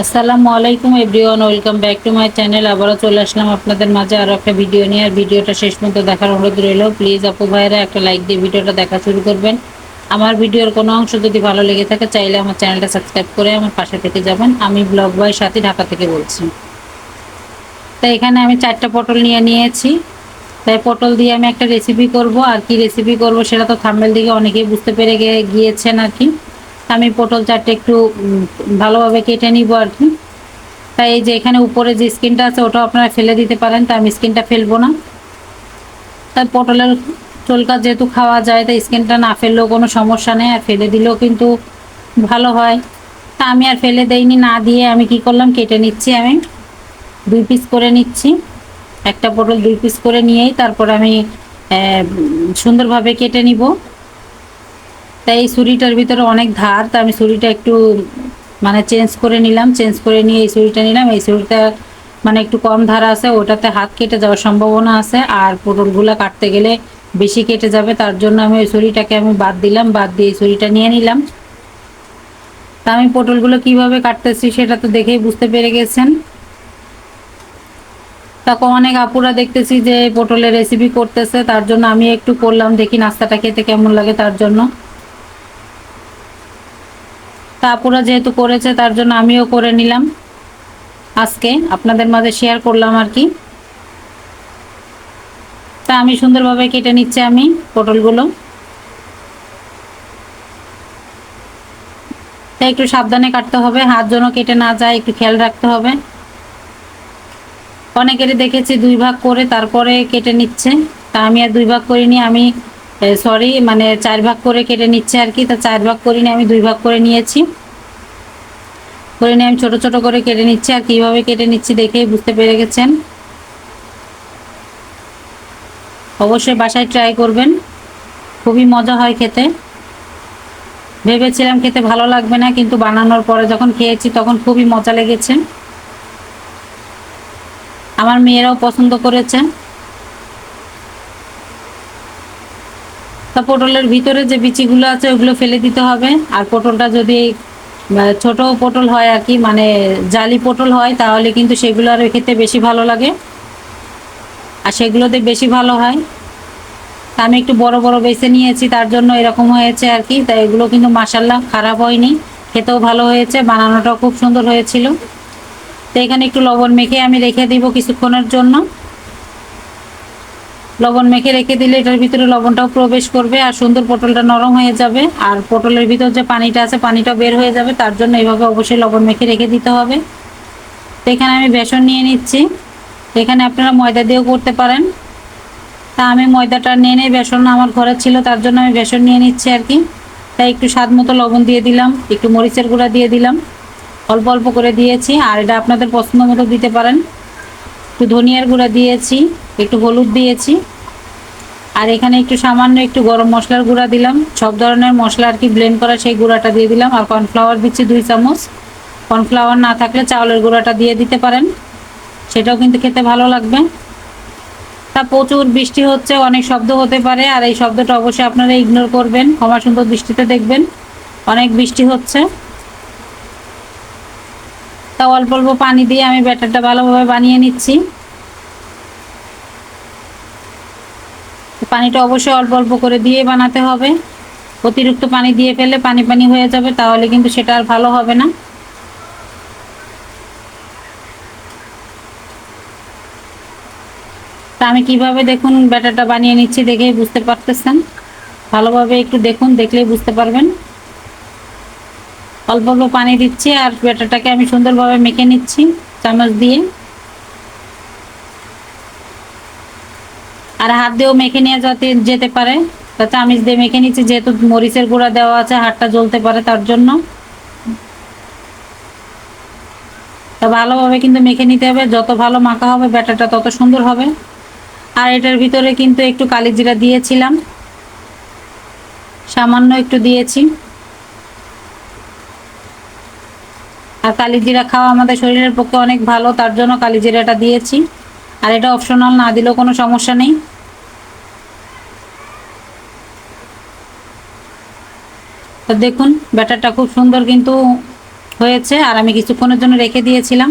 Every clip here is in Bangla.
আসসালামু আলাইকুম everyone, welcome back to my channel. আবারও চলে আসলাম আপনাদের মাঝে আরও একটা ভিডিও নিয়ে। আর ভিডিওটা শেষ পর্যন্ত দেখার অনুরোধ রইল। প্লিজ আপু ভাইরা একটা লাইক দিয়ে ভিডিওটা দেখা শুরু করবেন। আমার ভিডিওর কোনো অংশ যদি ভালো লেগে থাকে, চাইলে আমার চ্যানেলটা সাবস্ক্রাইব করে আমার পাশে থেকে যাবেন। আমি ব্লগ বয় সাথী ঢাকা থেকে বলছি। তাই এখানে আমি চারটা পটল নিয়ে নিয়েছি। তাই পটল দিয়ে আমি একটা রেসিপি করব। আর কি রেসিপি করব সেটা তো থাম্বেল দিকে অনেকেই বুঝতে পেরে গিয়েছেন আর কি। আমি পটল চারটে একটু ভালোভাবে কেটে নিব আর কি। তাই এই যে এখানে উপরে যে স্কিনটা আছে, ওটাও আপনারা ফেলে দিতে পারেন তা আমি স্কিনটা ফেলব না। তাই পটলের চোলকা যেহেতু খাওয়া যায়, তাই স্কিনটা না ফেললেও কোনো সমস্যা নেই, আর ফেলে দিলেও কিন্তু ভালো হয়। তা আমি আর ফেলে দেইনি, না দিয়ে আমি কি করলাম, কেটে নিচ্ছি আমি। দুই পিস করে নিচ্ছি। একটা পটল দুই পিস করে নিয়েই তারপর আমি সুন্দরভাবে কেটে নিব। তাই এই ছুরিটার ভিতরে অনেক ধার, তা আমি ছুরিটা একটু মানে চেঞ্জ করে নিলাম, চেঞ্জ করে নিয়ে এই ছুরিটা নিলাম। এই ছুরিটা মানে একটু কম ধার আছে, ওটাতে হাত কেটে যাওয়ার সম্ভাবনা আছে, আর পটলগুলো কাটতে গেলে বেশি কেটে যাবে, তার জন্য আমি ওই ছুরিটাকে আমি বাদ দিলাম, বাদ দিয়ে এই ছুরিটা নিয়ে নিলাম। তা আমি পটলগুলো কীভাবে কাটতেছি সেটা তো দেখেই বুঝতে পেরে গেছেন। তারপর অনেক আপুরা দেখতেছি যে পটলের রেসিপি করতেছে, তার জন্য আমি একটু করলাম, দেখি নাস্তাটা খেতে কেমন লাগে তার জন্য। তা আপুরা যেহেতু করেছে, তার জন্য আমিও করে নিলাম। আজকে আপনাদের মাঝে শেয়ার করলাম আর কি। তা আমি সুন্দরভাবে কেটে নিচ্ছি আমি পটলগুলো। তা একটু সাবধানে কাটতে হবে, হাত যেন কেটে না যায়, একটু খেয়াল রাখতে হবে। অনেকেরই দেখেছি দুই ভাগ করে তারপরে কেটে নিচ্ছে। তা আমি আর দুই ভাগ করিনি, আমি সরি মানে চার ভাগ করে কেটে নিচ্ছে আর কি, তা চার ভাগ করিনি আমি দুই ভাগ করে নিয়েছি। করে নিয়ে আমি ছোট ছোট করে কেটে নিচ্ছি আর কীভাবে কেটে নিচ্ছি দেখেই বুঝতে পেরে গেছেন। অবশ্যই বাসায় ট্রাই করবেন, খুবই মজা হয় খেতে। ভেবেছিলাম খেতে ভালো লাগবে না, কিন্তু বানানোর পরে যখন খেয়েছি তখন খুবই মজা লেগেছে। আমার মেয়েরাও পছন্দ করেছে। তা পটলের ভিতরে যে বিচিগুলো আছে, ওগুলো ফেলে দিতে হবে। আর পটলটা যদি ছোট পটল হয় আর কি মানে জালি পটল হয়, তাহলে কিন্তু সেগুলো আর খেতে বেশি ভালো লাগে। আর সেগুলোতে বেশি ভালো হয়। তা আমি একটু বড় বড় বেছে নিয়েছি, তার জন্য এরকম হয়েছে আর কি। তাই এগুলো কিন্তু মাসাল্লাহ খারাপ হয়নি। খেতেও ভালো হয়েছে, বানানোটাও খুব সুন্দর হয়েছিল। তো এখানে একটু লবণ মেখে আমি রেখে দিব কিছুক্ষণের জন্য। লবণ মেখে রেখে দিলে এটার ভিতরে লবণটাও প্রবেশ করবে আর সুন্দর পটলটা নরম হয়ে যাবে। আর পটলের ভিতর যে পানিটা আছে, পানিটা বের হয়ে যাবে, তার জন্য এইভাবে অবশ্যই লবণ মেখে রেখে দিতে হবে। তো এখানে আমি বেসন নিয়ে নিচ্ছি। এখানে আপনারা ময়দা দিয়েও করতে পারেন। তা আমি ময়দাটা নিয়ে নেই বেসন আমার ঘরে ছিল, তার জন্য আমি বেসন নিয়ে নিচ্ছি আর কি। তাই একটু স্বাদ মতো লবণ দিয়ে দিলাম, একটু মরিচের গুঁড়া দিয়ে দিলাম। অল্প অল্প করে দিয়েছি, আর এটা আপনাদের পছন্দ মতো দিতে পারেন। একটু ধনিয়ার গুঁড়া দিয়েছি, একটু হলুদ দিয়েছি। আর এখানে একটু সামান্য একটু গরম মশলার গুঁড়া দিলাম। সব ধরনের মশলা আর কি ব্লেন্ড করা সেই গুঁড়াটা দিয়ে দিলাম। আর কর্নফ্লাওয়ার দিচ্ছি দুই চামচ। কর্নফ্লাওয়ার না থাকলে চাউলের গুঁড়াটা দিয়ে দিতে পারেন। সেটাও কিন্তু খেতে ভালো লাগবে। তা প্রচুর বৃষ্টি হচ্ছে, অনেক শব্দ হতে পারে। আর এই শব্দটা অবশ্যই আপনারা ইগনোর করবেন। ক্ষমা সুন্দর দৃষ্টিতে দেখবেন। অনেক বৃষ্টি হচ্ছে। তা অল্প অল্প পানি দিয়ে আমি ব্যাটারটা ভালোভাবে বানিয়ে নিচ্ছি। পানিটা অবশ্যই অল্প অল্প করে দিয়ে বানাতে হবে। অতিরিক্ত পানি দিয়ে ফেলে পানি পানি হয়ে যাবে, তাহলে কিন্তু সেটা আর ভালো হবে না। তা আমি কীভাবে দেখুন ব্যাটারটা বানিয়ে নিচ্ছি দেখেই বুঝতে পারতেছেন। ভালোভাবে একটু দেখুন, দেখলেই বুঝতে পারবেন। অল্প অল্প পানি দিচ্ছি আর ব্যাটারটাকে আমি সুন্দরভাবে মেখে নিচ্ছি, চামচ দিয়ে। আর হাত দিয়েও মেখে নিয়ে যাতে যেতে পারে তা চামিচ দিয়ে মেখে নিচ্ছি, যেহেতু মরিচের গুঁড়া দেওয়া আছে, হাতটা জ্বলতে পারে তার জন্য। তা ভালোভাবে কিন্তু মেখে নিতে হবে, যত ভালো মাখা হবে ব্যাটারটা তত সুন্দর হবে। আর এটার ভিতরে কিন্তু একটু কালি জিরা দিয়েছিলাম, সামান্য একটু দিয়েছি। আর কালি জিরা খাওয়া আমাদের শরীরের পক্ষে অনেক ভালো, তার জন্য কালি জিরাটা দিয়েছি। আর এটা অপশনাল না দিলেও কোনো সমস্যা নেই। তো দেখুন, ব্যাটারটা খুব সুন্দর কিন্তু হয়েছে, আর আমি কিছুক্ষণের জন্য রেখে দিয়েছিলাম।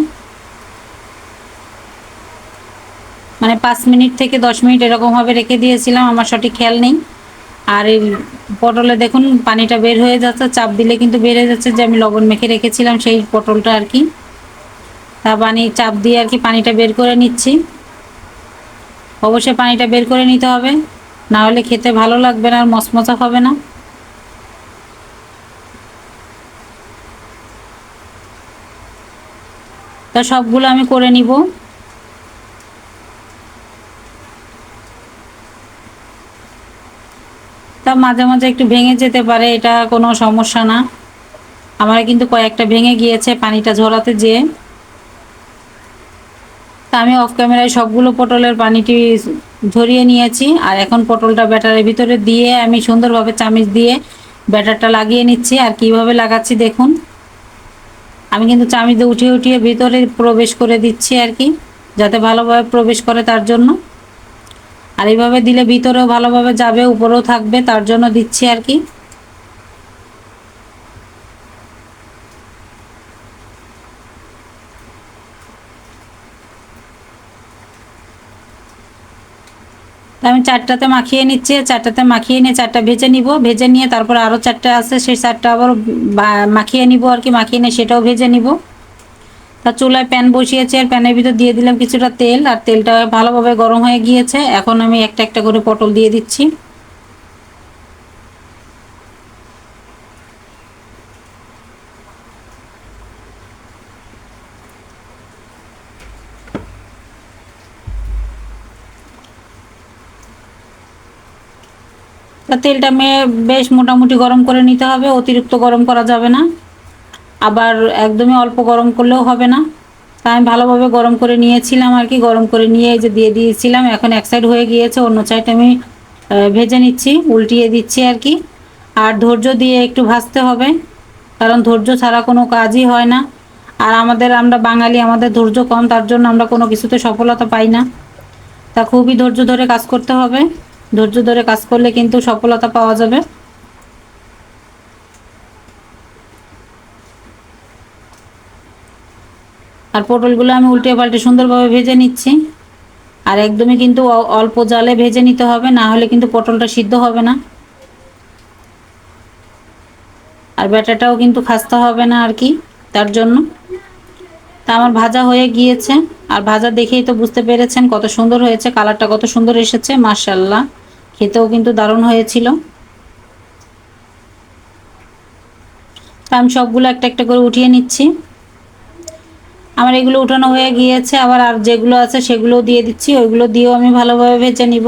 মানে পাঁচ মিনিট থেকে দশ মিনিট এরকমভাবে রেখে দিয়েছিলাম, আমার সঠিক খেয়াল নেই। আর এই পটলে দেখুন, পানিটা বের হয়ে যাচ্ছে, চাপ দিলে কিন্তু হয়ে যাচ্ছে যে আমি লবণ মেখে রেখেছিলাম সেই পটলটা আর কি। তা পানি, চাপ দিয়ে আর কি পানিটা বের করে নিচ্ছি। অবশ্যই পানিটা বের করে নিতে হবে, না হলে খেতে ভালো লাগবে না আর মচমচা হবে না। তা সবগুলো আমি করে নিব। তা মাঝে মাঝে একটু ভেঙে যেতে পারে, এটা কোনো সমস্যা না। আমার কিন্তু কয়েকটা ভেঙে গিয়েছে, পানিটা ঝরাতে যেয়ে। তা আমি অফ ক্যামেরায় সবগুলো পটলের পানিটি ঝরিয়ে নিয়েছি, আর এখন পটলটা ব্যাটারের ভিতরে দিয়ে আমি সুন্দরভাবে চামিচ দিয়ে ব্যাটারটা লাগিয়ে নিচ্ছি, আর কীভাবে লাগাচ্ছি দেখুন। আমি কিন্তু চামিচ দিয়ে উঠিয়ে উঠিয়ে ভিতরে প্রবেশ করে দিচ্ছি আর কি, যাতে ভালোভাবে প্রবেশ করে তার জন্য। আর এইভাবে দিলে ভিতরেও ভালোভাবে যাবে, উপরেও থাকবে, তার জন্য দিচ্ছি আর কি। আমি চারটাতে মাখিয়ে নিচ্ছি, চারটাতে মাখিয়ে নিয়ে চারটা ভেজে নিব। ভেজে নিয়ে তারপর আরও চারটা আছে, সেই চারটা আবার মাখিয়ে নিব আর কি, মাখিয়ে নিয়ে সেটাও ভেজে নিব। তা চুলায় প্যান বসিয়েছি আর প্যানের ভিতর দিয়ে দিলাম কিছুটা তেল, আর তেলটা ভালোভাবে গরম হয়ে গিয়েছে। এখন আমি একটা একটা করে পটল দিয়ে দিচ্ছি। তেলটা মেয়ে বেশ মোটামুটি গরম করে নিতে হবে, অতিরিক্ত গরম করা যাবে না। আবার একদমই অল্প গরম করলেও হবে না। তা আমি ভালোভাবে গরম করে নিয়েছিলাম আর কি, গরম করে নিয়ে যে দিয়ে দিয়েছিলাম, এখন এক সাইড হয়ে গিয়েছে, অন্য সাইড আমি ভেজে নিচ্ছি, উল্টিয়ে দিচ্ছি আর কি। আর ধৈর্য দিয়ে একটু ভাজতে হবে, কারণ ধৈর্য ছাড়া কোনো কাজই হয় না। আর আমাদের, আমরা বাঙালি, আমাদের ধৈর্য কম, তার জন্য আমরা কোনো কিছুতে সফলতা পাই না। তা খুবই ধৈর্য ধরে কাজ করতে হবে। ধৈর্য ধরে কাজ করলে কিন্তু সফলতা পাওয়া যাবে। আর পটলগুলো আমি উল্টে পাল্টে সুন্দরভাবে ভেজে নিচ্ছি। আর একদমই কিন্তু অল্প জালে ভেজে নিতে হবে, না হলে কিন্তু পটলটা সিদ্ধ হবে না। আর ব্যাটাটাও কিন্তু খাস্তা হবে না আর কি, তার জন্য। তা আমার ভাজা হয়ে গিয়েছে, আর ভাজা দেখেই তো বুঝতে পেরেছেন কত সুন্দর হয়েছে, কালারটা কত সুন্দর এসেছে মার্শাল্লাহ খেতেও কিন্তু দারুণ হয়েছিল। তা আমি সবগুলো একটা একটা করে উঠিয়ে নিচ্ছি। আমার এগুলো উঠানো হয়ে গিয়েছে, আবার আর যেগুলো আছে সেগুলো দিয়ে দিচ্ছি, ওইগুলো দিয়েও আমি ভালোভাবে ভেজে নিব।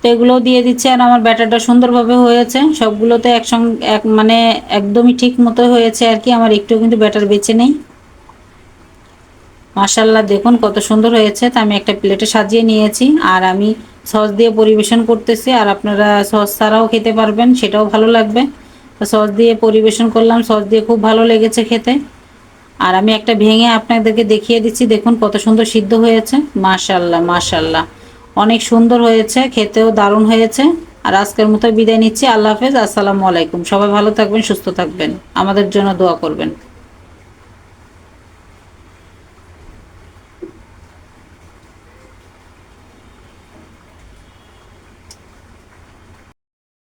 তো এগুলোও দিয়ে দিচ্ছি, আর আমার ব্যাটারটা সুন্দরভাবে হয়েছে, সবগুলোতে একসঙ্গে এক মানে একদমই ঠিক মতো হয়েছে আর কি, আমার একটু কিন্তু ব্যাটার বেঁচে নেই। মাসাল্লাহ দেখুন কত সুন্দর হয়েছে, তা আমি একটা প্লেটে সাজিয়ে নিয়েছি, আর আমি সস দিয়ে পরিবেশন করতেছি, আর আপনারা সস ছাড়াও খেতে পারবেন, সেটাও ভালো লাগবে। সস দিয়ে পরিবেশন করলাম, সস দিয়ে খুব ভালো লেগেছে খেতে। আর আমি একটা ভেঙে আপনাদেরকে দেখিয়ে দিচ্ছি, দেখুন কত সুন্দর সিদ্ধ হয়েছে। মাশাল্লাহ মাশাল্লাহ অনেক সুন্দর হয়েছে, খেতেও দারুণ হয়েছে। আর আজকের মতো বিদায় নিচ্ছি, আল্লাহ হাফেজ, আসসালামু আলাইকুম। সবাই ভালো থাকবেন, সুস্থ থাকবেন। আমাদের জন্য দোয়া করবেন।